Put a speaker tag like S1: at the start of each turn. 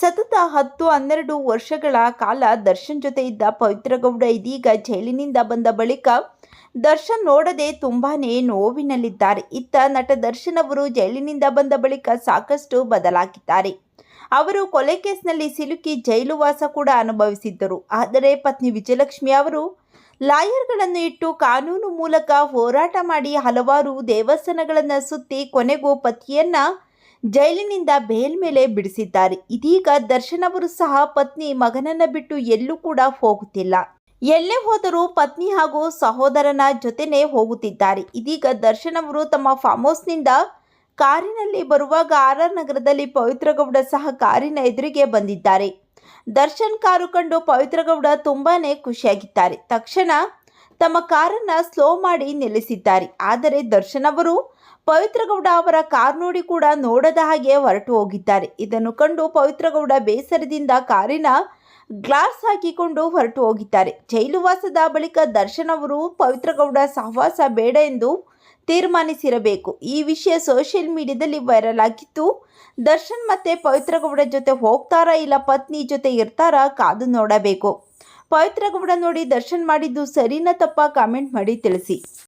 S1: ಸತತ ಹತ್ತು ಹನ್ನೆರಡು ವರ್ಷಗಳ ಕಾಲ ದರ್ಶನ್ ಜೊತೆ ಇದ್ದ ಪವಿತ್ರಗೌಡ ಇದೀಗ ಜೈಲಿನಿಂದ ಬಂದ ಬಳಿಕ ದರ್ಶನ್ ನೋಡದೆ ತುಂಬಾನೇ ನೋವಿನಲ್ಲಿದ್ದಾರೆ. ಇತ್ತ ನಟ ದರ್ಶನ್ ಅವರು ಜೈಲಿನಿಂದ ಬಂದ ಬಳಿಕ ಸಾಕಷ್ಟು ಬದಲಾಗಿದ್ದಾರೆ. ಅವರು ಕೊಲೆ ಕೇಸ್ನಲ್ಲಿ ಸಿಲುಕಿ ಜೈಲು ವಾಸ ಕೂಡ ಅನುಭವಿಸಿದ್ದರು. ಆದರೆ ಪತ್ನಿ ವಿಜಯಲಕ್ಷ್ಮಿ ಅವರು ಲಾಯರ್ಗಳನ್ನು ಇಟ್ಟು ಕಾನೂನು ಮೂಲಕ ಹೋರಾಟ ಮಾಡಿ ಹಲವಾರು ದೇವಸ್ಥಾನಗಳನ್ನು ಸುತ್ತಿ ಕೊನೆಗೂ ಪತಿಯನ್ನ ಜೈಲಿನಿಂದ ಬೇಲ್ ಮೇಲೆ ಬಿಡಿಸಿದ್ದಾರೆ. ಇದೀಗ ದರ್ಶನ್ ಅವರು ಸಹ ಪತ್ನಿ ಮಗನನ್ನ ಬಿಟ್ಟು ಎಲ್ಲೂ ಕೂಡ ಹೋಗುತ್ತಿಲ್ಲ. ಎಲ್ಲೇ ಹೋದರೂ ಪತ್ನಿ ಹಾಗೂ ಸಹೋದರನ ಜೊತೆನೇ ಹೋಗುತ್ತಿದ್ದಾರೆ. ಇದೀಗ ದರ್ಶನ್ ಅವರು ತಮ್ಮ ಫಾರ್ಮ್ ಹೌಸ್ನಿಂದ ಕಾರಿನಲ್ಲಿ ಬರುವಾಗ ಆರ್ ಆರ್ ನಗರದಲ್ಲಿ ಪವಿತ್ರಗೌಡ ಸಹ ಕಾರಿನ ಎದುರಿಗೆ ಬಂದಿದ್ದಾರೆ. ದರ್ಶನ್ ಕಾರು ಕಂಡು ಪವಿತ್ರಗೌಡ ತುಂಬಾನೇ ಖುಷಿಯಾಗಿದ್ದಾರೆ. ತಕ್ಷಣ ತಮ್ಮ ಕಾರನ್ನ ಸ್ಲೋ ಮಾಡಿ ನಿಲ್ಲಿಸಿದ್ದಾರೆ. ಆದರೆ ದರ್ಶನ್ ಅವರು ಪವಿತ್ರಗೌಡ ಅವರ ಕಾರ್ ನೋಡಿ ಕೂಡ ನೋಡದ ಹಾಗೆ ಹೊರಟು ಹೋಗಿದ್ದಾರೆ. ಇದನ್ನು ಕಂಡು ಪವಿತ್ರಗೌಡ ಬೇಸರದಿಂದ ಕಾರಿನ ಗ್ಲಾಸ್ ಹಾಕಿಕೊಂಡು ಹೊರಟು ಹೋಗಿದ್ದಾರೆ. ಜೈಲುವಾಸದ ಬಳಿಕ ದರ್ಶನ್ ಅವರು ಪವಿತ್ರಗೌಡ ಸಹವಾಸ ಬೇಡ ಎಂದು ತೀರ್ಮಾನಿಸಿರಬೇಕು. ಈ ವಿಷಯ ಸೋಷಿಯಲ್ ಮೀಡಿಯಾದಲ್ಲಿ ವೈರಲ್ ಆಗಿತ್ತು. ದರ್ಶನ್ ಮತ್ತೆ ಪವಿತ್ರಗೌಡ ಜೊತೆ ಹೋಗ್ತಾರಾ ಇಲ್ಲ ಪತ್ನಿ ಜೊತೆ ಇರ್ತಾರಾ ಕಾದು ನೋಡಬೇಕು. ಪವಿತ್ರ ಗೌಡ ನೋಡಿ ದರ್ಶನ್ ಮಾಡಿದ್ದು ಸರಿನಾ ತಪ್ಪ ಕಾಮೆಂಟ್ ಮಾಡಿ ತಿಳಿಸಿ.